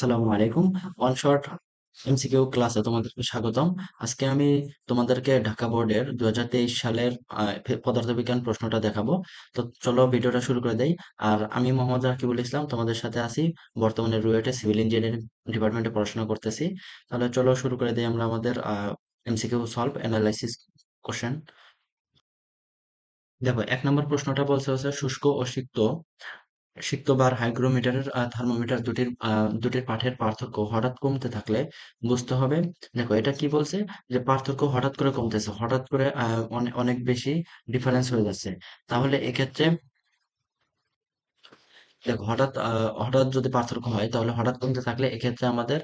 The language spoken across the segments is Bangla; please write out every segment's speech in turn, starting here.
আসসালামু আলাইকুম। ওয়ান শর্ট এমসিকিউ ক্লাসে তোমাদেরকে স্বাগতম। আজকে আমি তোমাদেরকে ঢাকা বোর্ডের দু সালের পদার্থবিজ্ঞান প্রশ্নটা দেখাবো। তো চলো ভিডিওটা শুরু করে দেই। আর আমি মোহাম্মদ রাকিবুল ইসলাম, তোমাদের সাথে আছি। বর্তমানে রুয়েটে সিভিল ইঞ্জিনিয়ারিং ডিপার্টমেন্টে পড়াশোনা করতেছি। তাহলে চলো শুরু করে দিই আমরা আমাদের এমসিকিউ সলভ অ্যানালাইসিস কোশ্চেন দেখো, এক নম্বর প্রশ্নটা বলছে হচ্ছে শুষ্ক ও সিক্ত সিক্ত বার হাইগ্রোমিটারের থার্মোমিটার দুটির দুটির পাঠের পার্থক্য হঠাৎ কমতে থাকলে বুঝতে হবে। দেখো, এটা কি বলছে? যে পার্থক্য হঠাৎ করে কমতেছে, হঠাৎ করে অনেক বেশি ডিফারেন্স হয়ে যাচ্ছে। তাহলে এক্ষেত্রে দেখো, হঠাৎ হঠাৎ যদি পার্থক্য হয়, তাহলে হঠাৎ কমতে থাকলে এক্ষেত্রে আমাদের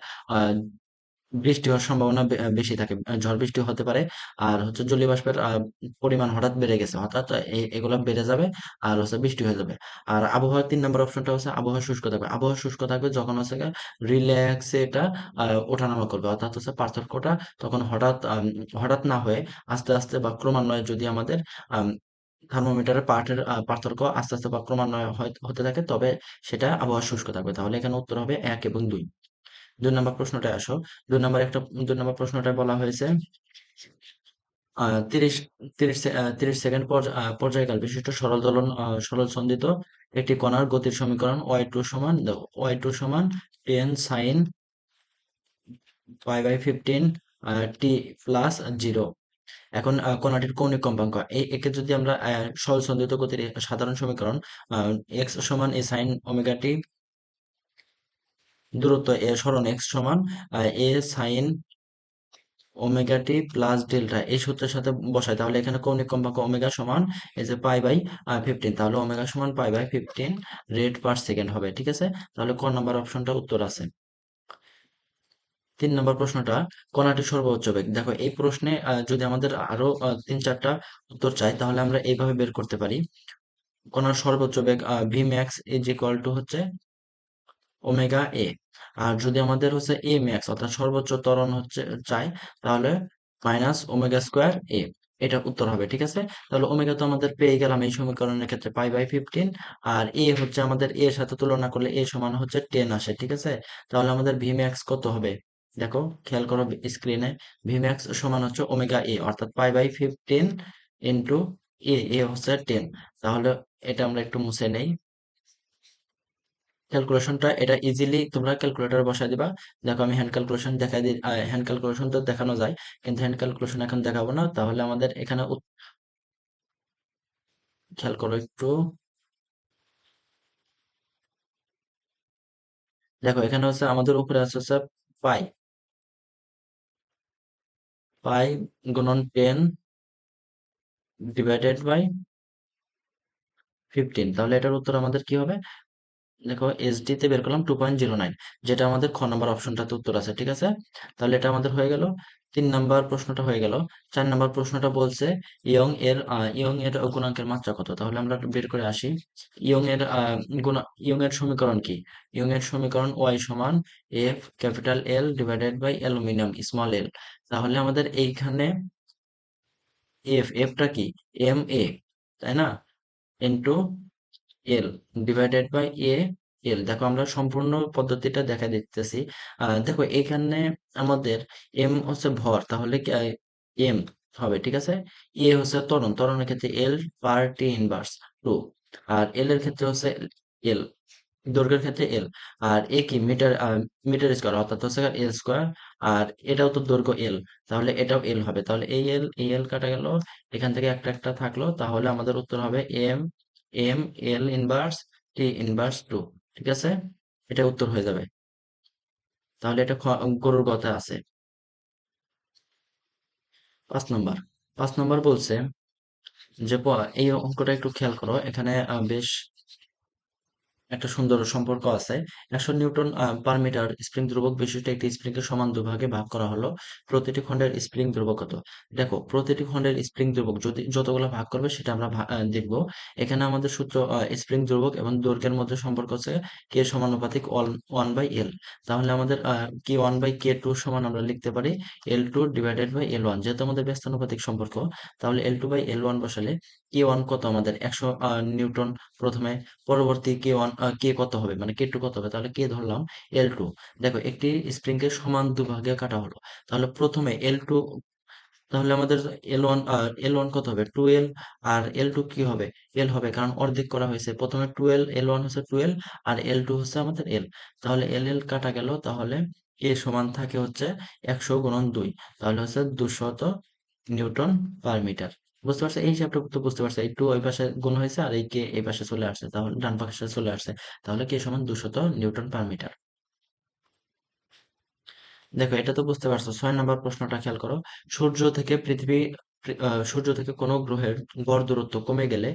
বৃষ্টি হওয়ার সম্ভাবনা বেশি থাকে। ঝড় বৃষ্টি হতে পারে, আর হচ্ছে জলীয় বাষ্পের পরিমাণ হঠাৎ বেড়ে গেছে। হঠাৎ এ- এগুলো বেড়ে যাবে আর হচ্ছে বৃষ্টি হয়ে যাবে। আর আবহাওয়ার তিন নম্বর অপশনটা হচ্ছে আবহাওয়া শুষ্ক থাকবে। আবহাওয়া শুষ্ক থাকবে যখন হচ্ছে রিল্যাক্সে এটা ওঠানামা করবে। অর্থাৎ হচ্ছে পার্থক্যটা তখন হঠাৎ হঠাৎ না হয়ে আস্তে আস্তে বা ক্রমান্বয়ে যদি আমাদের থার্মোমিটারের পার্টের পার্থক্য আস্তে আস্তে বা ক্রমান্বয়ে হতে থাকে, তবে সেটা আবহাওয়া শুষ্ক থাকবে। তাহলে এখানে উত্তর হবে এক এবং দুই। দুই নম্বর প্রশ্নটায় আসো। দুই নম্বর একটা, দুই নম্বর প্রশ্নটায় বলা হয়েছে তিরিশ তিরিশ তিরিশ সেকেন্ড পর্যায়কাল বিশিষ্ট সরল দোলন সরল সন্দিত একটি কণার গতির সমীকরণ ওয়াই টু সমান ওয়াই টু সমান ten sine pi by fifteen T plus zero এখন কণাটির কৌণিক কম্পাঙ্ক একে যদি আমরা সরল সন্দিত গতির সাধারণ সমীকরণ এক্স সমান এ সাইন ওমেগা টি দূরত্ব এ সরণ এক্স সমান A sine omega T plus delta এই সূত্রের সাথে বসাই। তাহলে এখানে কৌণিক কম্পাঙ্ক ওমেগা সমান এই যে পাই বাই ফিফটিন তাহলে ওমেগা সমান pi by fifteen rad per second হবে, ঠিক আছে? তাহলে ক নাম্বার অপশনটা উত্তর আছে। তিন নম্বর প্রশ্নটা কণাটির সর্বোচ্চ বেগ। দেখো, এই প্রশ্নে যদি আমাদের আরও তিন চারটা উত্তর চাই, তাহলে আমরা এইভাবে বের করতে পারি। কণার সর্বোচ্চ বেগ V max is equal to হচ্ছে ওমেগা এ। আর যদি আমাদের হচ্ছে এ ম্যাক্স অর্থাৎ সর্বোচ্চ ত্বরণ হচ্ছে, চাই, তাহলে মাইনাস ওমেগা স্কোয়ার এ এটা উত্তর হবে, ঠিক আছে? তাহলে ওমেগা তো আমাদের পেয়ে গেলাম এই সমীকরণের ক্ষেত্রে পাই বাই ফিফটিন আর এ হচ্ছে আমাদের এর সাথে তুলনা করলে এ সমান হচ্ছে টেন আসে, ঠিক আছে? তাহলে আমাদের ভি ম্যাক্স কত হবে? দেখো, খেয়াল করো স্ক্রিনে ভি ম্যাক্স সমান হচ্ছে ওমেগা এ অর্থাৎ pi by fifteen into A A হচ্ছে টেন তাহলে এটা আমরা একটু মুছে নেই। ক্যালকুলেশনটা এটা ইজিলি তোমরা ক্যালকুলেটর বসায় দিবা। দেখো আমি হ্যান্ড ক্যালকুলেশন দেখাই দিই হ্যান্ড ক্যালকুলেশন তো দেখানো যায়, কিন্তু হ্যান্ড ক্যালকুলেশন এখন দেখাবো না। তাহলে আমাদের এখানে খেয়াল করো একটু। দেখো, এখানে হচ্ছে আমাদের উপরে আছে হচ্ছে পাই। পাই গুণন টেন ডিভাইডেড বাই ফিফটিন তাহলে এটার উত্তর আমাদের কি হবে? দেখো এসডি তে বের করলাম টু পয়েন্ট জিরো নাইন যেটা আমাদের খ নম্বর অপশনটাতে উত্তর আছে, ঠিক আছে? তাহলে এটা আমাদের হয়ে গেল। তিন নাম্বার প্রশ্নটা হয়ে গেল। চার নাম্বার প্রশ্নটা বলছে, ইয়ং এর ইয়ং এর গুণাঙ্কের মাত্রা কত? তাহলে আমরা বের করে আসি। ইয়ং এর গুণ, ইয়ং এর সমীকরণ কি? ইয়ং এর সমীকরণ ওয়াই সমান F capital L divided by aluminium small L তাহলে আমাদের এইখানে এফ এফটা কি? এম এ তাই না? Into L divided by A L দেখো আমরা সম্পূর্ণ পদ্ধতিটা দেখা দিতেছি। দেখো এখানে আমাদের এম হচ্ছে ভর, তাহলে এম হবে, ঠিক আছে? এ হচ্ছে ত্বরণ, ত্বরণের ক্ষেত্রে এল পার টি ইনভার্স টু আর এল এর ক্ষেত্রে হচ্ছে এল দৈর্ঘ্যের ক্ষেত্রে এল আর এ কি মিটার মিটার স্কোয়ার অর্থাৎ হচ্ছে এল স্কোয়ার আর এটাও তো দৈর্ঘ্য এল তাহলে এটাও এল হবে। তাহলে এই এল এই এল কাটা গেল, এখান থেকে একটা একটা থাকল, তাহলে আমাদের উত্তর হবে M M L inverse T inverse two ঠিক আছে? এটা উত্তর হয়ে যাবে। তাহলে এটা গরুর কথা আছে। পাঁচ নম্বর। পাঁচ নম্বর বলছে যে এই অঙ্কটা একটু খেয়াল করো। এখানে বেশ একটা সুন্দর সম্পর্ক আছে। একশো নিউটন পার মিটার স্প্রিং ধ্রুবক বিশিষ্ট একটি স্প্রিং কে সমান দুভাগে ভাগ করা হলো। প্রতিটি খণ্ডের স্প্রিং ধ্রুবক কত? দেখো, প্রতিটি খণ্ডের স্প্রিং ধ্রুবক যদি যতগুলো ভাগ করবে সেটা আমরা দেখব। এখানে আমাদের সূত্র স্প্রিং ধ্রুবক এবং দৈর্ঘ্যের মধ্যে সম্পর্ক আছে কে সমানুপাতিক ওয়ান বাই এল তাহলে আমাদের কি ওয়ান বাই কে টু সমান আমরা লিখতে পারি? L two divided by L one যেহেতু আমাদের ব্যস্তানুপাতিক সম্পর্ক, তাহলে L two by L one বসালে কে ওয়ান কত আমাদের? একশো নিউটন প্রথমে, পরবর্তী কে ওয়ান কে কত হবে? মানে কে টু কত হবে? তাহলে কে ধরলাম এল টু দেখো, একটি স্প্রিং কে সমান দুভাগে কাটা হলো। তাহলে প্রথমে এল টু তাহলে আমাদের এল ওয়ান এল ওয়ান কত হবে? টুয়েলভ আর এল টু কি হবে? এল হবে, কারণ অর্ধেক করা হয়েছে। প্রথমে টুয়েলভ এল ওয়ান হচ্ছে টুয়েলভ আর এল টু হচ্ছে আমাদের এল তাহলে এল এল কাটা গেল, তাহলে এ সমান থাকে হচ্ছে একশো গুণন দুই। তাহলে হচ্ছে দুশত নিউটন পার মিটার। বুঝতে পারছে এই হিসাবটা তো বুঝতে পারছে। এই টু ওই পাশে গুণ হয়েছে আর এই কে এই পাশে চলে আসছে। তাহলে ডান পাশে চলে আসছে। তাহলে কে সমান দুশত নিউটন পার মিটার? দেখো, এটা তো বুঝতে পারছ। ছয় নম্বর প্রশ্নটা খেয়াল করো। সূর্য থেকে পৃথিবী সূর্য থেকে কোনো গ্রহের গড় দূরত্ব কমে গেলে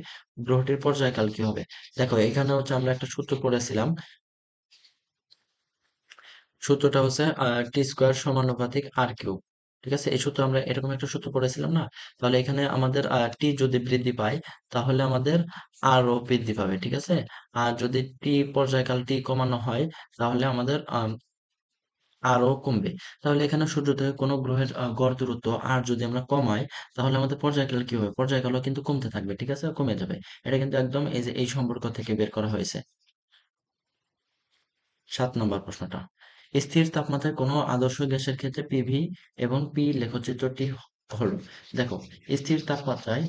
গ্রহটির পর্যায়কাল কি হবে? দেখো, এখানে হচ্ছে আমরা একটা সূত্র পড়েছিলাম। সূত্রটা হচ্ছে টি স্কোয়ার সমানুপাতিক আর কিউব। ঠিক আছে? এই সূত্র আমরা এরকম একটা সূত্র পড়েছিলাম না? তাহলে এখানে আমাদের টি যদি বৃদ্ধি পায়, তাহলে আমাদের আরও বৃদ্ধি পাবে, ঠিক আছে? আর যদি টি পর্যায়কাল টি কমানো হয়, তাহলে আমাদের আরও কমবে। তাহলে এখানে সূর্য থেকে কোনো গ্রহের গড় দূরত্ব আর যদি আমরা কমাই, তাহলে আমাদের পর্যায়কাল কি হবে? পর্যায়কালও কিন্তু কমতে থাকবে, ঠিক আছে? কমে যাবে। এটা কিন্তু একদম এই যে, এই সম্পর্ক থেকে বের করা হয়েছে। সাত নম্বর প্রশ্নটা। স্থির তাপমাত্রায় কোনো আদর্শ গ্যাসের ক্ষেত্রে পিভি এবং পি লেখচিত্রটি হল। দেখো, স্থির তাপমাত্রায়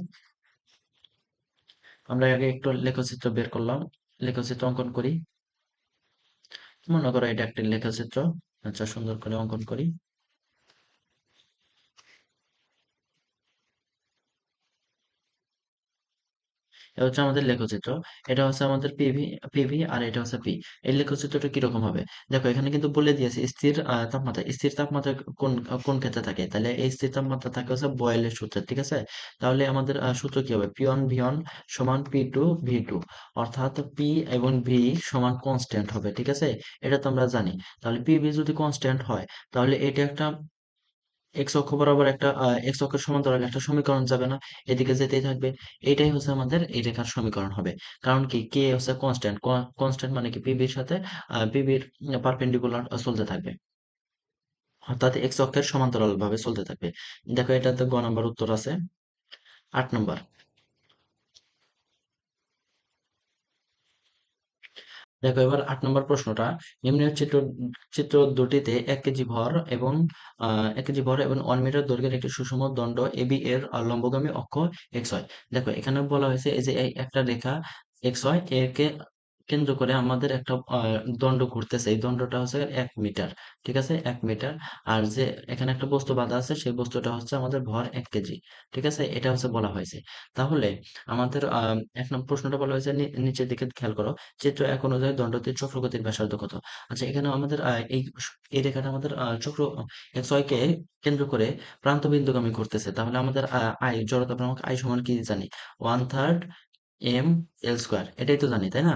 আমরা আগে একটু লেখচিত্র বের করলাম। লেখচিত্র অঙ্কন করি। মনে করো এটা একটি লেখচিত্র। আচ্ছা সুন্দর করে অঙ্কন করি। এটা হচ্ছে আমাদের লেখচিত্র। এটা হচ্ছে আমাদের পিভি পিভি আর এটা হচ্ছে পি এই লেখচিত্রটা কীরকম হবে? দেখো, এখানে কিন্তু বলে দিয়েছে স্থির তাপমাত্রা। স্থির তাপমাত্রা কোন কোন ক্ষেত্রে থাকে? তাহলে এই স্থির তাপমাত্রা থাকে হচ্ছে বয়েলের সূত্রে, ঠিক আছে? তাহলে আমাদের সূত্র কি হবে? পি ওয়ান ভি ওয়ান সমান পি টু ভি টু অর্থাৎ পি এবং ভি সমান কনস্ট্যান্ট হবে, ঠিক আছে? এটা তো আমরা জানি। তাহলে পি ভি যদি কনস্ট্যান্ট হয়, তাহলে এটা একটা এক্স অক্ষ বরাবর একটা এক্স অক্ষের সমান্তরাল একটা সমীকরণ যাবে না, এদিকে যেতেই থাকবে। এটাই হচ্ছে আমাদের এই রেখার সমীকরণ হবে। কারণ কি? কে হচ্ছে কনস্ট্যান্ট কনস্ট্যান্ট মানে কি? পিবির সাথে পিবির পারপেন্ডিকুলার চলতে থাকবে। অর্থাৎ এক্স অক্ষের সমান্তরাল ভাবে চলতে থাকবে। দেখো এটাতে গ নাম্বার উত্তর আছে। আট নম্বর। দেখো, এবার আট নম্বর প্রশ্নটা। নিম্নের চিত্র চিত্র দুটিতে এক কেজি ভর এবং এক কেজি ভর এবং ওয়ান মিটার দৈর্ঘ্যের একটি সুষম দণ্ড এবি এর লম্বগামী অক্ষ এক্স হয় দেখো, এখানে বলা হয়েছে এই যে একটা রেখা এক্স হয় একে কেন্দ্র করে আমাদের একটা দণ্ড ঘুরতেছে। এই দণ্ডটা হচ্ছে এক মিটার, ঠিক আছে? এক মিটার। আর যে এখানে একটা বস্তু বাঁধা আছে, সেই বস্তুটা হচ্ছে আমাদের ভর এক কেজি, ঠিক আছে? এটা হচ্ছে বলা হয়েছে। তাহলে আমাদের এক নম্বর প্রশ্নটা বলা হয়েছে নিচের দিকে খেয়াল করো, চিত্র এক অনুযায়ী দণ্ডটির চক্রগতির ব্যাসার্ধ কত? আচ্ছা এখানে আমাদের এই এই রেখাটা আমাদের চক্র ছয় কে কেন্দ্র করে প্রান্ত বিন্দুগামী ঘুরতেছে। তাহলে আমাদের আই জড়তা ভ্রামক আই সমান কি জানি? One third M L square এটাই তো জানি, তাই না?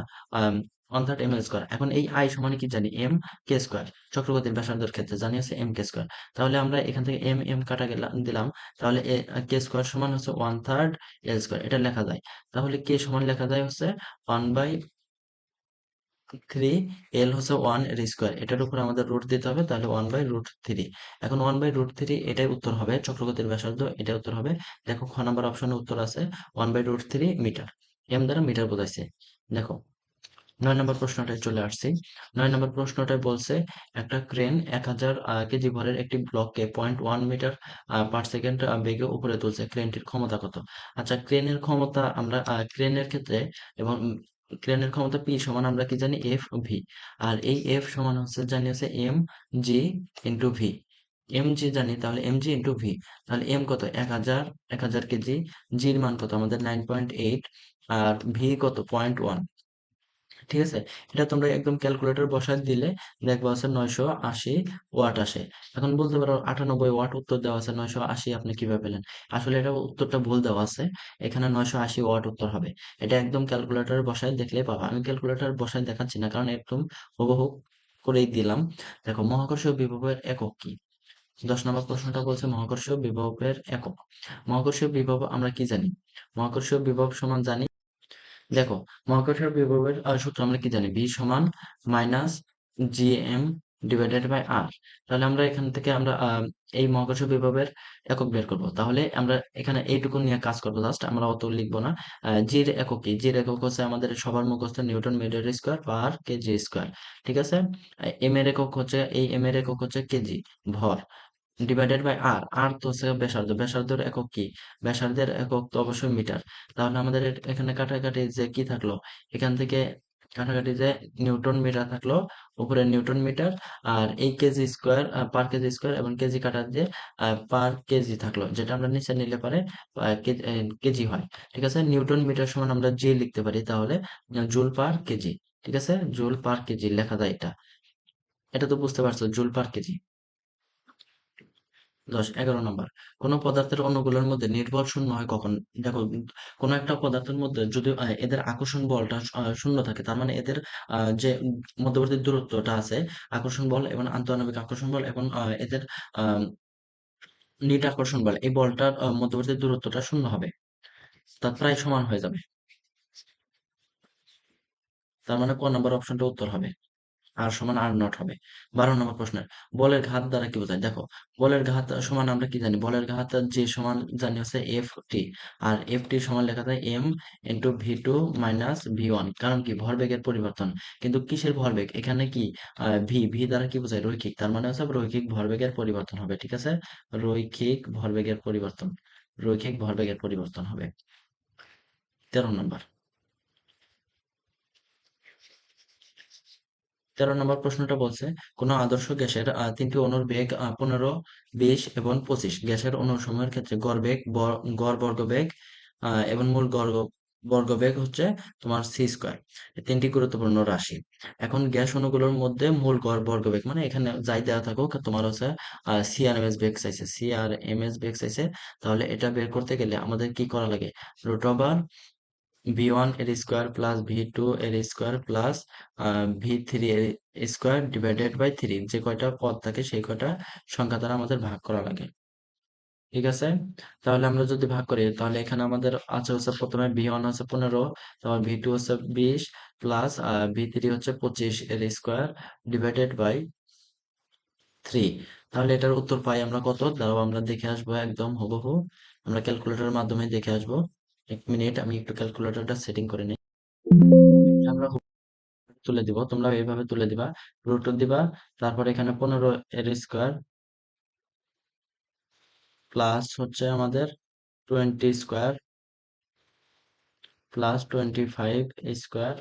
One third M L square এখন এই আই সমান কি জানি? এম কে স্কোয়ার চক্রগতির ব্যাসার্ধের ক্ষেত্রে, জানি হচ্ছে এম কে স্কোয়ার তাহলে আমরা এখান থেকে এম এম কাটা দিলাম, তাহলে কে স্কোয়ার সমান হচ্ছে ওয়ান থার্ড এল স্কোয়ার এটা লেখা যায়। তাহলে কে সমান লেখা যায় হচ্ছে ওয়ান বাই থ্রি এল হচ্ছে ওয়ানের স্কোয়ার এটার উপর আমাদের রুট দিতে হবে, তাহলে ওয়ান বাই রুট থ্রি এখন ওয়ান বাই রুট থ্রি এটাই উত্তর হবে, চক্রগতির ব্যাসার্ধ এটা উত্তর হবে। দেখো খ নাম্বার অপশনে উত্তর আছে one by root three metre M দ্বারা মিটার বোঝাইছে। দেখো, নয় নম্বর প্রশ্নটায় চলে আসছি। নয় নম্বর প্রশ্নটায় বলছে, একটা ক্রেন এক হাজার কেজি ভরের একটি ব্লককে point one metre per second বেগে উপরে তুলছে। ক্রেনটির ক্ষমতা কত? আচ্ছা ক্রেনের ক্ষমতা আমরা ক্রেনের ক্ষেত্রে এবং ক্রেনের ক্ষমতা পি সমান আমরা কি জানি? এফ ভি আর এই এফ সমান হচ্ছে জানি হচ্ছে M G into V M G জানি, তাহলে এম জি ইন্টু ভি তাহলে এম কত? এক হাজার এক হাজার কেজি জির মান কত? আমাদের নাইন পয়েন্ট এইট আর ভি কত? পয়েন্ট ওয়ান ঠিক আছে? এটা তোমরা একদম ক্যালকুলেটর বসায় দিলে দেখবা আছে নয়শো আশি ওয়াট আসে। এখন বলতে পারো আটানব্বই ওয়াট উত্তর দেওয়া আছে, নয়শো আশি আপনি কীভাবে পেলেন? আসলে এটা উত্তরটা ভুল দেওয়া আছে, এখানে নয়শো আশি ওয়াট উত্তর হবে। এটা একদম ক্যালকুলেটর বসায় দেখলেই পাবা। আমি ক্যালকুলেটর বসায় দেখাচ্ছি না, কারণ একদম হুবহু করেই দিলাম। দেখো মহাকর্ষীয় বিভবের একক কি? দশ নম্বর প্রশ্নটা বলছে মহাকর্ষীয় বিভবের একক। মহাকর্ষীয় বিভব আমরা কি জানি? মহাকর্ষীয় বিভব সমান জানি। দেখো মহাকর্ষীয় বিভবের সূত্র আমরা কি জানি? ভি সমান minus G M divided by R তাহলে আমরা এখান থেকে আমরা এই মহাকর্ষ বিভবের একক বের করব। তাহলে আমরা এখানে এইটুকু নিয়ে কাজ করব জাস্ট আমরা অত লিখব না। জির একক কি? জির একক হচ্ছে আমাদের সবার মুখস্থ newton metre square per KG square ঠিক আছে? এম এর একক হচ্ছে, এই এম এর একক হচ্ছে কেজি ভর। ডিভাইডেড বাই আর আর তো হচ্ছে ব্যাসার্ধ। ব্যাসার্ধের একক কি? ব্যাসার্ধের একক তো অবশ্যই মিটার। তাহলে আমাদের এখানে কাটাকাটি যে কি থাকল? এখান থেকে কাটাকাটি যে নিউটন মিটার থাকল, উপরে নিউটন মিটার আর এই KG square per KG square এবং কেজি কাটা দিয়ে পার কেজি থাকল, যেটা আমরা নিচে নিলে পারে কেজি হয়। ঠিক আছে? নিউটন মিটার সমান আমরা জি লিখতে পারি তাহলে জুল পার কেজি ঠিক আছে? জুল পার কেজি লেখা যায় এটা। এটা তো বুঝতে পারছ, জুল পার কেজি দশ, এগারো নম্বর। কোন পদার্থের অণুগুলোর মধ্যে নির্ভর শূন্য হয় কখন? দেখো, কোন একটা পদার্থের মধ্যে যদি এদের আকর্ষণ বলটা শূন্য থাকে, তার মানে এদের যে মধ্যবর্তী দূরত্বটা আছে, আকর্ষণ বল এবং আন্তঃআণবিক আকর্ষণ বল এবং এদের, আহ, নিট আকর্ষণ বল, এই বলটার মধ্যবর্তী দূরত্বটা শূন্য হবে। তা প্রায় সমান হয়ে যাবে। তার মানে ক নম্বর অপশনটা উত্তর হবে। আর সমান আর নট হবে। বারো নম্বর প্রশ্নের, বলের ঘাত দ্বারা কি বোঝায়? দেখো, বলের ঘাত সমান আমরা কি জানি? বলের ঘাত যে সমান জানি হচ্ছে এফ টি আর এফ টি সমান লেখা যায় M into V two minus V one কারণ কি? ভরবেগের পরিবর্তন। কিন্তু কিসের ভরবেগ? এখানে কি? ভি ভি দ্বারা কি বোঝায়? রৈখিক। তার মানে হচ্ছে রৈখিক ভরবেগের পরিবর্তন হবে, ঠিক আছে? রৈখিক ভরবেগের পরিবর্তন। রৈখিক ভরবেগের পরিবর্তন হবে। তেরো নম্বর। তেরো নম্বর প্রশ্নটা বলছে, কোন আদর্শ গ্যাসের তিনটি অণুর বেগ পনেরো, বিশ এবং পঁচিশ। গ্যাসের অণুসমূহের ক্ষেত্রে গড় বেগ গড় বর্গবেগ এবং মূল গড় বর্গবেগ হচ্ছে তোমার সি স্কোয়ার। তিনটি গুরুত্বপূর্ণ রাশি। এখন গ্যাস অণুগুলোর মধ্যে মূল গড় বর্গবেগ মানে এখানে যাই দেওয়া থাকুক, তোমার হচ্ছে সি আর এম এস বেগ চাইছে। সি আর এম এস বেগ চাইছে, তাহলে এটা বের করতে গেলে আমাদের কি করা লাগে? রুট ওভার ভি ওয়ানের স্কোয়ার প্লাস ভি টু এর স্কোয়ার প্লাস ভি থ্রি এর স্কোয়ার ডিভাইডেড বাই থ্রি যে কয়টা পদ থাকে সেই কয়টা সংখ্যা দ্বারা আমাদের ভাগ করা লাগে। ঠিক আছে? তাহলে আমরা যদি ভাগ করি, তাহলে এখানে আমাদের আছে হচ্ছে প্রথমে ভি ওয়ান হচ্ছে পনেরো, তারপর ভি টু হচ্ছে বিশ প্লাস ভি থ্রি হচ্ছে পঁচিশ এর স্কোয়ার ডিভাইডেড বাই থ্রি তাহলে এটার উত্তর পাই আমরা কত? দাঁড়াও, আমরা দেখে আসব একদম হুবহু। আমরা ক্যালকুলেটরের মাধ্যমে দেখে আসব। এক মিনিট, আমি একটু ক্যালকুলেটরটা সেটিং করে নিই। আমরা তুলে দিব, তোমরা এইভাবে তুলে দিবা রুট দিবা, তারপর এখানে পনেরো এর স্কোয়ার প্লাস হচ্ছে আমাদের twenty square plus twenty five square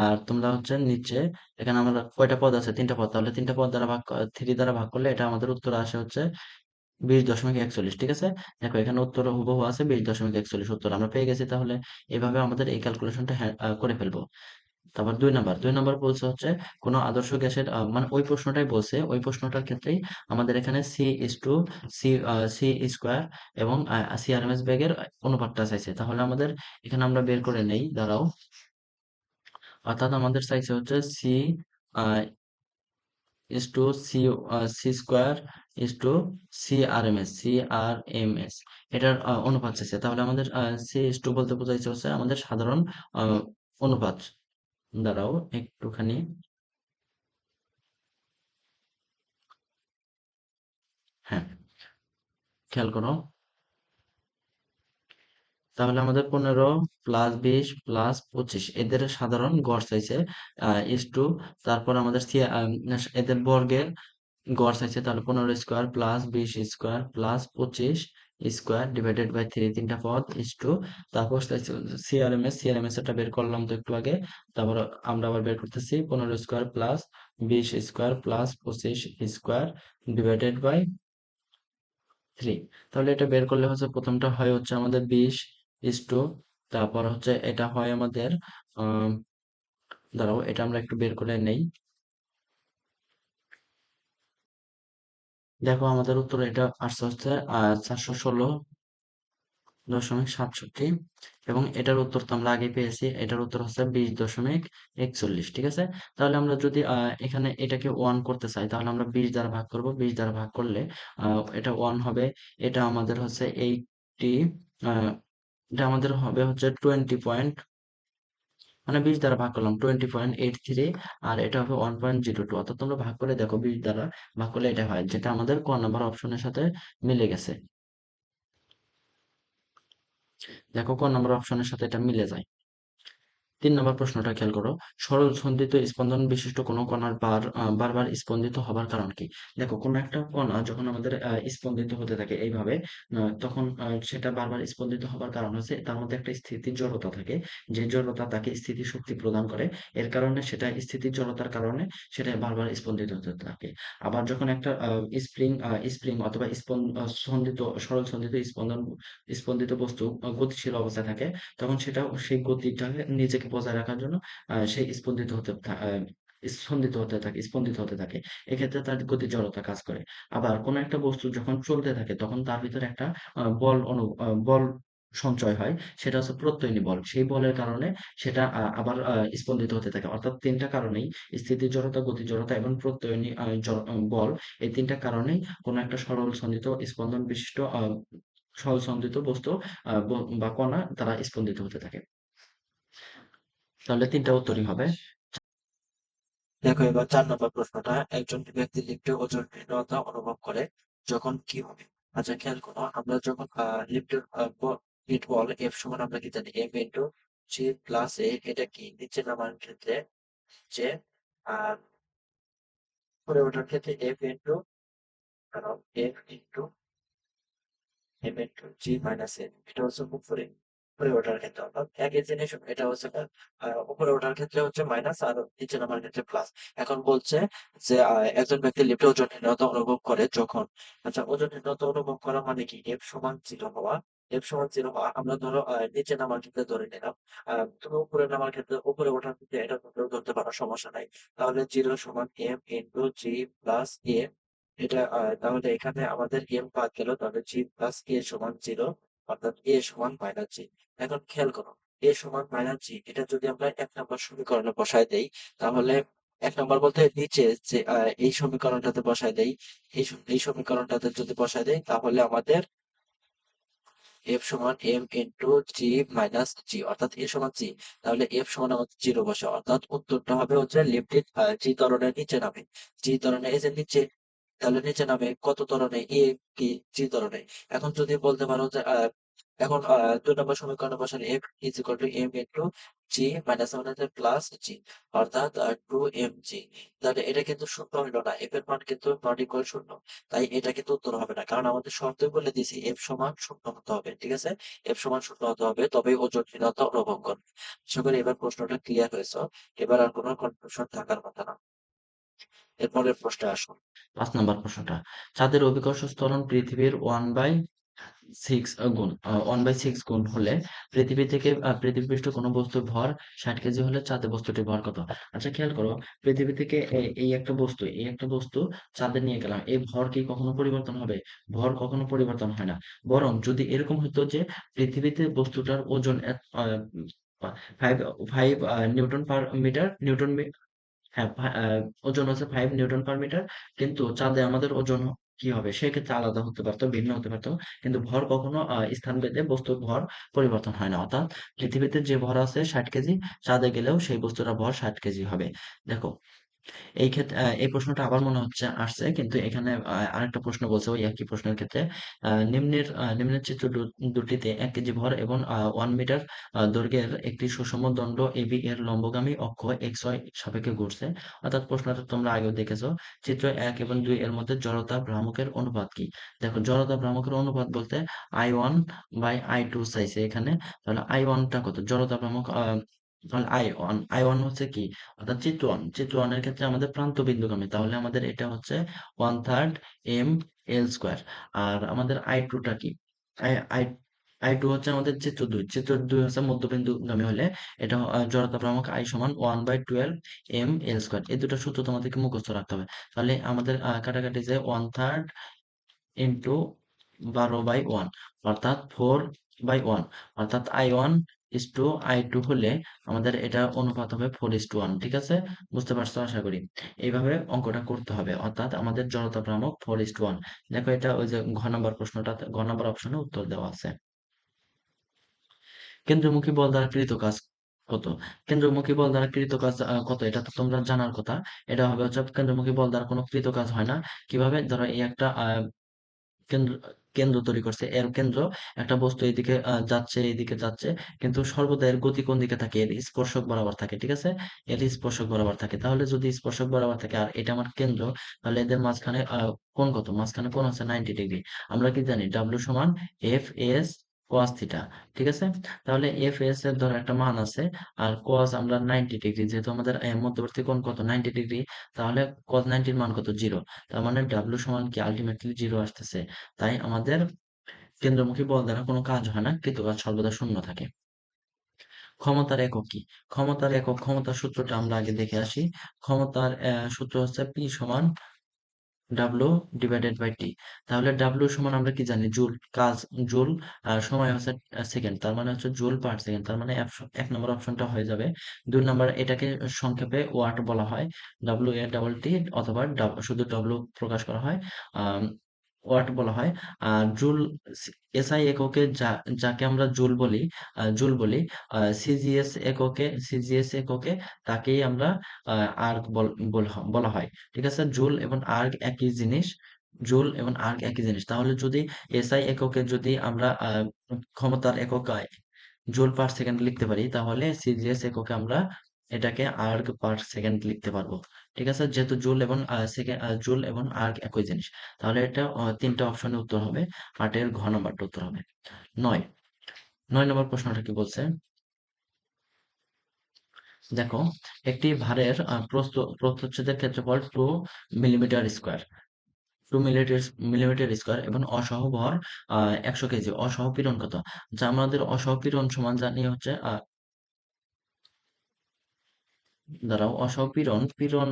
আর তোমরা হচ্ছে নিচে, এখানে আমরা কয়টা পদ আছে? তিনটা পদ, তাহলে তিনটা পদ দ্বারা ভাগ থ্রি দ্বারা ভাগ করলে এটা আমাদের উত্তর আসে হচ্ছে বিশ দশমিক একচল্লিশ, ঠিক আছে? দেখো, এখানে উত্তর হুবহু আছে বিশ দশমিক একচল্লিশ উত্তর আমরা পেয়ে গেছি, তাহলে এভাবে আমাদের এই ক্যালকুলেশনটা করে ফেলব। তারপর দুই নাম্বার দুই নাম্বার বলছে হচ্ছে কোন আদর্শ গ্যাসের মানে ওই প্রশ্নটাই বলছে, ওই প্রশ্নটার ক্ষেত্রেই আমাদের এখানে C is to C C square এবং সি আর এম এস ব্যাগের অনুপাতটা চাইছে। তাহলে আমাদের এখানে আমরা বের করে নেই, দাঁড়াও। অর্থাৎ আমাদের চাইছে হচ্ছে C is to c uh, c square is to crms S এটার অনুপাত চাইছে। তাহলে আমাদের সি is টু বলতে বোঝাইছে হচ্ছে আমাদের সাধারণ অনুপাত। দাঁড়াও একটুখানি। হ্যাঁ খেয়াল করো। তাহলে আমাদের পনেরো প্লাস বিশ প্লাস পঁচিশ, এদের সাধারণ গড় চাইছে ইস টু তারপর আমাদের এদের বর্গের গড় চাইছে, তাহলে পনেরো স্কোয়ার প্লাস বিশ স্কোয়ার প্লাস পঁচিশ স্কোয়ার ডিভাইডেড বাই থ্রি তিনটা পদ ইস টু তারপর সিআরএমএস সিআরএমএস এটা বের করলাম তো একটু আগে, তারপর আমরা আবার বের করতেছি, পনেরো স্কোয়ার প্লাস বিশ স্কোয়ার প্লাস পঁচিশ স্কোয়ার ডিভাইডেড বাই থ্রি তাহলে এটা বের করলে হচ্ছে প্রথমটা হয় হচ্ছে আমাদের বিশ ইস তারপর হচ্ছে এটা হয় আমাদের দাঁড়াও, এটা আমরা একটু বের করে নেই। দেখো আমাদের উত্তর এটা আসছে হচ্ছে চারশো ষোলো দশমিক সাতষট্টি এবং এটার উত্তর তো আমরা আগে পেয়েছি, এটার উত্তর হচ্ছে বিশ দশমিক একচল্লিশ, ঠিক আছে? তাহলে আমরা যদি এখানে এটাকে ওয়ান করতে চাই, তাহলে আমরা বিশ দ্বারা ভাগ করব, বিশ দ্বারা ভাগ করলে এটা ওয়ান হবে, এটা আমাদের হচ্ছে এইটটি এটা আমাদের হবে হচ্ছে টোয়েন্টি পয়েন্ট মানে বিশ দ্বারা ভাগ করলাম টোয়েন্টি পয়েন্ট এইট থ্রি আর এটা হবে ওয়ান পয়েন্ট জিরো টু অর্থাৎ তোমরা ভাগ করে দেখো বিশ দ্বারা ভাগ করলে এটা হয়, যেটা আমাদের ক নাম্বার অপশনের সাথে মিলে গেছে। দেখো ক নাম্বার অপশনের সাথে এটা মিলে যায়। তিন নম্বর প্রশ্নটা খেয়াল করো। সরল সন্ধিত স্পন্দন বিশিষ্ট কোনো কণার বার বারবার স্পন্দিত হবার কারণ কি? দেখো কোনো একটা কণা যখন আমাদের স্পন্দিত হতে থাকে এইভাবে তখন সেটা বারবার স্পন্দিত হবার কারণ হচ্ছে তার মধ্যে একটা স্থিতি জড়তা থাকে। যে জড়তা তাকে স্থিতি শক্তি প্রদান করে এর কারণে সেটা স্থিতি জড়তার কারণে সেটা বারবার স্পন্দিত হতে থাকে। আবার যখন একটা স্প্রিং স্প্রিং অথবা স্পন- আহ, সন্ধিত সরল সন্ধিত স্পন্দন স্পন্দিত বস্তু গতিশীল অবস্থায় থাকে তখন সেটা সেই গতিটাকে নিজেকে বজায় রাখার জন্য সে স্পন্দিত হতে স্পন্দিত হতে থাকে স্পন্দিত হতে থাকে। এক্ষেত্রে তার গতি জড়তা কাজ করে। আবার কোনো একটা বস্তু যখন চলতে থাকে তখন তার ভিতরে একটা বল অনু বল সঞ্চয় হয় সেটা হচ্ছে প্রত্যয়নী বল। সেই বলের কারণে সেটা আবার স্পন্দিত হতে থাকে। অর্থাৎ তিনটা কারণেই স্থিতি জড়তা গতি জড়তা এবং প্রত্যয়নী বল এই তিনটা কারণেই কোনো একটা সরল সন্ধিত স্পন্দন বিশিষ্ট আহ, সন্ধিত বস্তু বা কণা তারা স্পন্দিত হতে থাকে। তাহলে তিনটা উত্তরই হবে। দেখো, এবার চার নম্বর প্রশ্নটা, একজন ব্যক্তি লিফটে ওজন হীনতা অনুভব করে যখন কি হবে? আচ্ছা খেয়াল করো, আমরা যখন লিফটের লিফট বল এফ সমান আমরা কি জানি? F into G plus A এটা কি? নিচে নামার ক্ষেত্রে যে আর উপরে ওঠার ক্ষেত্রে F into F into M into G minus N এটা হচ্ছে উপরে উপরে ওঠার ক্ষেত্রে অর্থাৎ একই জিনিস এটা হচ্ছে উপরে ওঠার ক্ষেত্রে হচ্ছে মাইনাস আর নিচে নামার ক্ষেত্রে প্লাস এখন বলছে যে একজন ব্যক্তি লিফটে ওজনহীনতা অনুভব করে যখন আচ্ছা ওজনহীনতা অনুভব করা মানে কি? এফ সমান জিরো হওয়া। এফ সমান জিরো আমরা ধরো নিচে নামার ক্ষেত্রে ধরে নিলাম তুমি উপরে নামার ক্ষেত্রে, উপরে ওঠার ক্ষেত্রে এটা ধরতে পারো, সমস্যা নাই। তাহলে জিরো সমান M into G plus A এটা তাহলে এখানে আমাদের এম বাদ গেল, তাহলে জি প্লাস এ সমান জিরো অর্থাৎ এ সমান মাইনাস জি এখন খেয়াল করো এ সমান মাইনাস জি এটা যদি আমরা এক নম্বর সমীকরণে বসায় দেই, তাহলে এক নম্বর বলতে নিচে যে এই সমীকরণটাতে বসায় দেই, এই সম- সমীকরণটাতে যদি বসায় দেই, তাহলে আমাদের এফ সমান M into G minus G অর্থাৎ এ সমান জি তাহলে এফ সমান আমাদের জিরো বসে, অর্থাৎ উত্তরটা হবে হচ্ছে লিফটেড জি ত্বরণের নিচে নামে। জি ত্বরণে এই যে নিচে, তাহলে নিচে নামে কত ধরনের এ কি জি ধরনের এখন যদি বলতে পারো যে এখন দুই নম্বর সমীকরণে বসালে F is equal to M into G minus আমাদের প্লাস জি অর্থাৎ টু এম জি তাহলে এটা কিন্তু শূন্য হলো না এফ এর মান কিন্তু নট ইকুয়াল শূন্য, তাই এটা কিন্তু উত্তর হবে না, কারণ আমাদের শর্ত বলে দিয়েছি এফ সমান শূন্য হতে হবে, ঠিক আছে? এফ সমান শূন্য হতে হবে, তবে ওজনহীনতা অনুভব করবে আশা করি এবার প্রশ্নটা ক্লিয়ার হয়েছে, এবার আর কোনো কনফিউশন থাকার কথা না। এরপরের প্রশ্নে আসুন। পাঁচ নম্বর প্রশ্নটা চাঁদের অভিকর্ষ ত্বরণ পৃথিবীর ওয়ান বাই সিক্স গুণ ওয়ান বাই সিক্স গুণ হলে পৃথিবী থেকে পৃথিবী পৃষ্ঠ কোনো বস্তুর ভর ষাট কেজি হলে চাঁদে বস্তুটির ভর কত? আচ্ছা খেয়াল করো, পৃথিবী থেকে এই একটা বস্তু, এই একটা বস্তু চাঁদে নিয়ে গেলাম, এই ভর কি কখনো পরিবর্তন হবে? ভর কখনো পরিবর্তন হয় না। বরং যদি এরকম হতো যে পৃথিবীতে বস্তুটার ওজন five five newton per metre, newton হ্যাঁ ওজন হচ্ছে ফাইভ নিউটন পার মিটার, কিন্তু চাঁদে আমাদের ওজন কি হবে? সেক্ষেত্রে আলাদা হতে পারতো, ভিন্ন হতে পারতো। কিন্তু ভর কখনো স্থান ভেদে বস্তুর ভর পরিবর্তন হয় না। অর্থাৎ পৃথিবীতে যে ভর আছে ষাট কেজি, চাঁদে গেলেও সেই বস্তুটার ভর ষাট কেজি হবে। দেখো এই ক্ষেত্রে এই প্রশ্নটা আবার মনে হচ্ছে আসছে, কিন্তু এখানে আরেকটা প্রশ্ন বলছে ওই একই প্রশ্নের ক্ষেত্রে নিম্নের নিম্নের চিত্র দুটিতে এক কেজি ভর এবং ওয়ান মিটার দৈর্ঘ্যের একটি সুষম দণ্ড এবি এর লম্বগামী অক্ষ এক্স ওয়াই সাপেক্ষে ঘুরছে। অর্থাৎ প্রশ্নটা তোমরা আগেও দেখেছ, চিত্র এক এবং দুই এর মধ্যে জড়তা ভ্রামকের অনুপাত কি? দেখো, জড়তা ভ্রামকের অনুপাত বলতে I one by I two চাইছে এখানে, তাহলে আই ওয়ানটা কত? জড়তা ভ্রামক তাহলে আই ওয়ান আই ওয়ান হচ্ছে কি? অর্থাৎ চিত্র ওয়ান চিত্র ওয়ানের ক্ষেত্রে আমাদের প্রান্ত বিন্দুগামী তাহলে আমাদের এটা হচ্ছে one third M L square আর আমাদের আই টুটা কি? আই আই টু হচ্ছে আমাদের চিত্র দুই। চিত্র দুই হচ্ছে মধ্যবিন্দুগামী হলে এটা জড়তা ভ্রামক আই সমান one by twelve M L square এই দুটো সূত্র তোমাদেরকে মুখস্থ রাখতে হবে। তাহলে আমাদের কাটাকাটি যে ওয়ান থার্ড ইন্টু বারো বাই ওয়ান অর্থাৎ ফোর বাই ওয়ান অর্থাৎ আই ওয়ান হলে আমাদের এটা অনুপাত হবে ফোর ইস টু ওয়ান ঠিক আছে? বুঝতে পারছ? আশা করি। এইভাবে অঙ্কটা করতে হবে। অর্থাৎ আমাদের জড়তা ভ্রামক ফোর ওয়ান দেখো এটা ওই যে ঘ নম্বর প্রশ্নটা, ঘ নম্বর অপশনে উত্তর দেওয়া আছে। কেন্দ্রমুখী বল দ্বারা কৃত কাজ কত? কেন্দ্রমুখী বল দ্বারা কৃত কাজ কত? এটা তো তোমরা জানার কথা। এটা হবে হচ্ছে কেন্দ্রমুখী বল দ্বারা কোনো কৃত কাজ হয় না। কীভাবে? ধরো এই একটা কেন্দ্র কেন্দ্র তৈরি করছে। এর কেন্দ্র একটা বস্তু এইদিকে যাচ্ছে এইদিকে যাচ্ছে। কিন্তু সর্বদা এর গতি কোন দিকে থাকে? এর স্পর্শক বরাবর থাকে, ঠিক আছে? এর স্পর্শক বরাবর থাকে। তাহলে যদি স্পর্শক বরাবর থাকে, আর এটা আমার কেন্দ্র, তাহলে এদের মাঝখানে কোন কত? মাঝখানে কোন হচ্ছে নাইনটি ডিগ্রি আমরা কি জানি? ডাব্লিউ সমান এফ এস cos থিটা ঠিক আছে? তাহলে এফ এস এর ধর একটা মান আছে, আর cos আমরা নাইনটি ডিগ্রি যেহেতু আমাদের মধ্যবর্তী কোণ কত? নাইনটি ডিগ্রি তাহলে cos নাইনটির মান কত? জিরো তার মানে ডাব্লিউ সমান কি? আলটিমেটলি জিরো আসতেছে। তাই আমাদের কেন্দ্রমুখী বল দ্বারা কোনো কাজ হয় না, কিন্তু কাজ সর্বদা শূন্য থাকে। ক্ষমতার একক কি? ক্ষমতার একক, ক্ষমতার সূত্রটা আমরা আগে দেখে আসি। ক্ষমতার সূত্র হচ্ছে পি সমান ডাব্লু ডিভাইডেড বাই টি তাহলে ডাব্লু সমান আমরা কি জানি? জুল, কাজ, জুল সময় হচ্ছে সেকেন্ড তার মানে হচ্ছে জুল পার সেকেন্ড তার মানে এক নম্বর অপশনটা হয়ে যাবে। দুই নম্বর এটাকে সংক্ষেপে ওয়াট বলা হয়। ডাব্লু এ ডাবল টি অথবা শুধু ডাব্লু প্রকাশ করা হয়। ওয়াট বলা হয়। আর জুল এসআই এককে যা, যাকে আমরা জুল বলি জুল বলি সিজিএস এককে সিজিএস এককে তাকেই আমরা আর্ক বলা হয়। ঠিক আছে? জুল এবং আর্ক একই জিনিস, জুল এবং আর্ক একই জিনিস। তাহলে যদি এসআই এককে যদি আমরা ক্ষমতার একক জুল পার সেকেন্ড লিখতে পারি, তাহলে সিজিএস এককে আমরা এটাকে আর্ক পার সেকেন্ড লিখতে পারব। ঠিক আছে? যেহেতু জুল এবং সেকেন্ড জুল এবং আর্ক একই জিনিস। তাহলে এটা তিনটা অপশনের উত্তর হবে। আটের ঘ নম্বরটা উত্তর হবে। নয়। নয় নম্বর প্রশ্নটা কি বলছে? দেখো, একটি ভারের প্রস্থচ্ছেদের ক্ষেত্রফল two millimetre square. Two millimetre millimetre square এবং অসহ ভর একশো কেজি। অসহ পীড়ন কত? যা আমাদের অসহ পীড়ন সমান জানি হচ্ছে দাঁড়াও, অসহ পীড়ন পীড়ন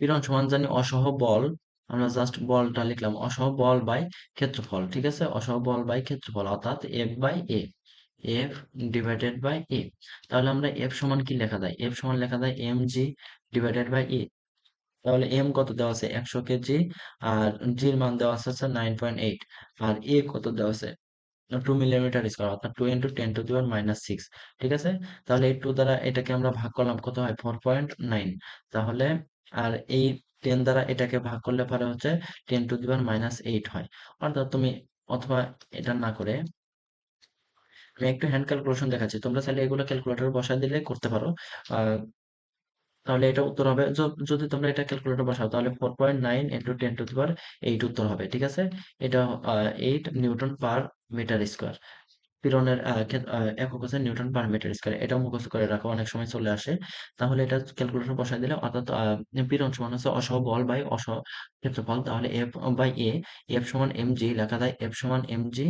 পীড়ন সমান জানি অসহ বল। আমরা জাস্ট বলটা লিখলাম অসহ বল বাই ক্ষেত্রফল, ঠিক আছে? অসহ বল বাই ক্ষেত্রফল, অর্থাৎ F by A F divided by A তাহলে আমরা এফ সমান কি লেখা যায় এফ সমান লেখা যায় M G divided by A তাহলে এম কত দেওয়া আছে? একশো কেজি, আর জির মান দেওয়া আছে নাইন পয়েন্ট এইট আর এ কত দেওয়া আছে? টু মিলিমিটার স্কোয়ার অর্থাৎ two into ten to the power minus six ঠিক আছে? তাহলে এই টু দ্বারা এটাকে আমরা ভাগ করলাম, কত হয়? ফোর পয়েন্ট নাইন তাহলে আর এই টেন দ্বারা এটাকে ভাগ করলে পরে হচ্ছে ten to the power minus eight হয়। অর্থাৎ তুমি অথবা এটা না করে আমি একটু হ্যান্ড ক্যালকুলেশন দেখাচ্ছি। তোমরা চাইলে এগুলো ক্যালকুলেটর বসায় দিলে করতে পারো। তাহলে এটা উত্তর হবে। যদি তোমরা এটা ক্যালকুলেটর বসাও, তাহলে four point nine into ten to the power eight উত্তর হবে, ঠিক আছে? এটা eight newton per metre square. আহ, একক হচ্ছে নিউটন পার মিটার স্কয়ার এটাও মুখস্থ করে রাখো অনেক সময় চলে আসে। তাহলে এটা ক্যালকুলেশন বসাই দিলে অর্থাৎ পীড়ন সমান হচ্ছে অসহ বল বাই অসহ ক্ষেত্রফল তাহলে এফ বাই এ এফ সমান এম জি লেখা যায় এফ সমান এম জি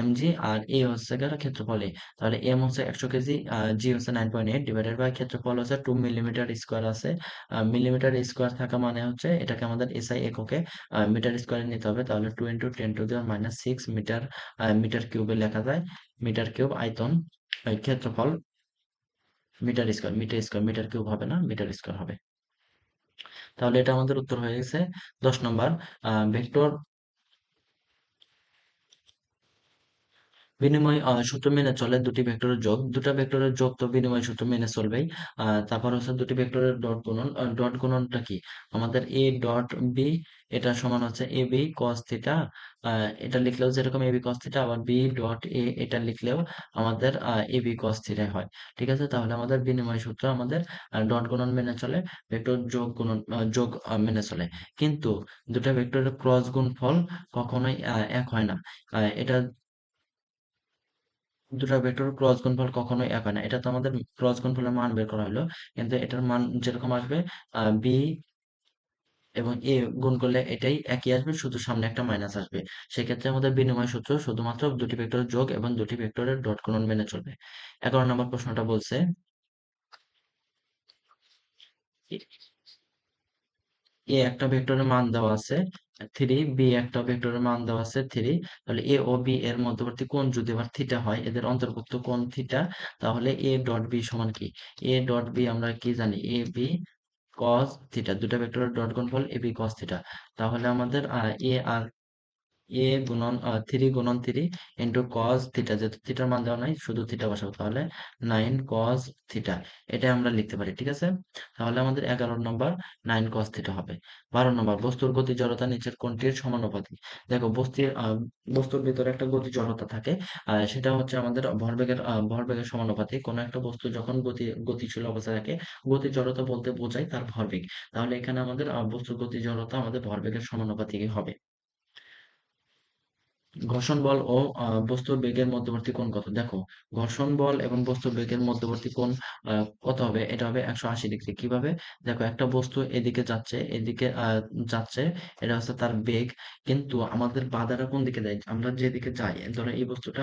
এম জি আর এ হচ্ছে ক্ষেত্রফল। তাহলে এম হচ্ছে একশো কেজি জি হচ্ছে nine point eight divided by ক্ষেত্রফল হচ্ছে টু মিলিমিটার স্কোয়ার আছে। মিলিমিটার স্কোয়ার থাকা মানে হচ্ছে এটাকে আমাদের এসআই এককে মিটার স্কোয়ারে নিতে হবে। তাহলে two into ten to the minus six metre metre কিউবে লেখা যায়। মিটার কিউব আয়তন ক্ষেত্রফল metre square metre square, metre cube হবে না, মিটার স্কোয়ার হবে। তাহলে এটা আমাদের উত্তর হয়ে গেছে দশ নম্বর ভেক্টর বিনিময় সূত্র মেনে চলে দুটি ভেক্টরের যোগ। দুটা ভেক্টরের যোগ তো বিনিময় সূত্র মেনে চলবেই। তারপর হচ্ছে দুটি ভেক্টরের ডট গুণন ডট গুণনটা কি? আমাদের এ ডট বি এটা সমান হচ্ছে এ বি কস থিটা এটা লিখলেও যেরকম এ বি কস থিটা আবার বি ডট এ এটা লিখলেও আমাদের এ বি কস থিটা হয়। ঠিক আছে? তাহলে আমাদের বিনিময় সূত্র আমাদের ডট গুণন মেনে চলে ভেক্টর যোগ গুণন যোগ মেনে চলে। কিন্তু দুটা ভেক্টরের ক্রস গুণফল কখনোই এক হয় না। এটা দুটা ভেক্টর ক্রস গুণফল কখনোই এক হয় না এটা তো আমাদের ক্রস গুণফলের মান বের করা হলো। কিন্তু এটার মান যেরকম আসবে বি এবং এ গুণ করলে এটাই একই আসবে, শুধু সামনে একটা মাইনাস আসবে। সেক্ষেত্রে আমাদের বিনিময় সূত্র শুধুমাত্র দুটি ভেক্টরের যোগ এবং দুটি ভেক্টরের ডট গুণন মেনে চলবে। এগারো নম্বর প্রশ্নটা বলছে, এ একটা ভেক্টরের মান দেওয়া আছে থ্রি বি একটা ভেক্টরের মান দেওয়া আছে থ্রি তাহলে এ ও বি এর মধ্যবর্তী কোণ যদি আবার থিটা হয়, এদের অন্তর্ভুক্ত কোণ থিটা তাহলে এ ডট বি সমান কি? এ ডট বি আমরা কি জানি? এ বি কস থিটা দুটা ভেক্টরের ডট গুণফল এ বি কস থিটা তাহলে আমাদের এ আর এ গুণন থ্রি গুণন থ্রি ইন্টু কস থিটা যেহেতু থিটার মান দেওয়া নাই, শুধু থিটা বসাবো তাহলে নাইন কস থিটা এটা আমরা লিখতে পারি, ঠিক আছে? তাহলে আমাদের এগারো নম্বর নাইন কস থিটা হবে। বারো নম্বর বস্তুর গতি, জড়তা, নিচের কোনটির সমানুপাতিক। দেখো বস্তুর বস্তুর ভিতরে একটা গতি, জড়তা থাকে সেটা হচ্ছে আমাদের ভরবেগের ভরবেগের সমানুপাতিক। কোনো একটা বস্তু যখন গতি, গতিশীল অবস্থায় থাকে, গতি, জড়তা বলতে বোঝায় তার ভরবেগ। তাহলে এখানে আমাদের বস্তুর গতি, জড়তা আমাদের ভরবেগের সমানুপাতিকই হবে। ঘর্ষণ বল ও বস্তুর বেগের মধ্যবর্তী কোণ কত? দেখো, ঘর্ষণ বল এবং বস্তুর বেগের মধ্যবর্তী কোণ কত হবে? এটা হবে একশো আশি ডিগ্রি। কীভাবে? দেখো, একটা বস্তু এদিকে যাচ্ছে এদিকে যাচ্ছে, এটা হচ্ছে তার বেগ। কিন্তু আমাদের বাধাটা কোন দিকে যায়? আমরা যেদিকে যাই, ধরো এই বস্তুটা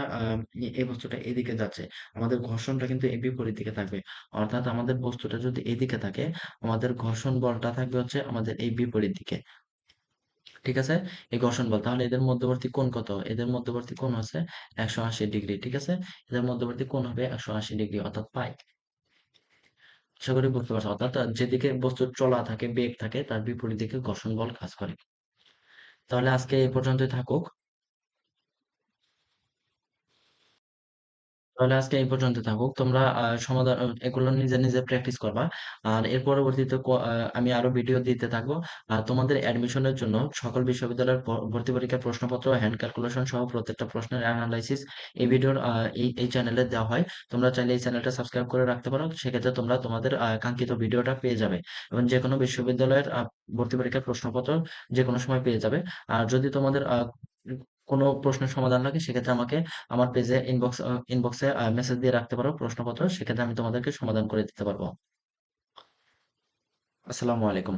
এই বস্তুটা এদিকে যাচ্ছে, আমাদের ঘর্ষণটা কিন্তু বিপরীত দিকে থাকবে। অর্থাৎ আমাদের বস্তুটা যদি এদিকে থাকে, আমাদের ঘর্ষণ বলটা থাকবে হচ্ছে আমাদের এই বিপরীত দিকে। ঠিক আছে? এই ঘর্ষণ বল। তাহলে এদের মধ্যবর্তী কোণ কত? এদের মধ্যবর্তী কোণ আছে একশো আশি ডিগ্রি, ঠিক আছে? এদের মধ্যবর্তী কোণ হবে একশো আশি ডিগ্রি, অর্থাৎ পাই। আশা করি বুঝতে পারছ। অর্থাৎ যেদিকে বস্তু চলা থাকে, বেগ থাকে, তার বিপরীত দিকে ঘর্ষণ বল কাজ করে। তাহলে আজকে এই পর্যন্তই থাকুক। তাহলে আজকে এই পর্যন্ত থাকুক। তোমরা সমাধান এগুলো নিজে নিজে প্র্যাকটিস করবা। আর এর পরবর্তীতে আমি আরও ভিডিও দিতে থাকব। আর তোমাদের অ্যাডমিশনের জন্য সকল বিশ্ববিদ্যালয়ের ভর্তি পরীক্ষার প্রশ্নপত্র হ্যান্ড ক্যালকুলেশন সহ প্রত্যেকটা প্রশ্নের অ্যানালাইসিস এই ভিডিওর এই চ্যানেলে দেওয়া হয়। তোমরা চাইলে এই চ্যানেলটা সাবস্ক্রাইব করে রাখতে পারো। সেক্ষেত্রে তোমরা তোমাদের কাঙ্ক্ষিত ভিডিওটা পেয়ে যাবে। এবং যে কোনো বিশ্ববিদ্যালয়ের ভর্তি পরীক্ষার প্রশ্নপত্র যে কোনো সময় পেয়ে যাবে। আর যদি তোমাদের কোনো প্রশ্নের সমাধান লাগে, সেক্ষেত্রে আমাকে আমার পেজে ইনবক্স ইনবক্সে মেসেজ দিয়ে রাখতে পারো প্রশ্নপত্র, সেক্ষেত্রে আমি তোমাদেরকে সমাধান করে দিতে পারব। আসসালামু আলাইকুম।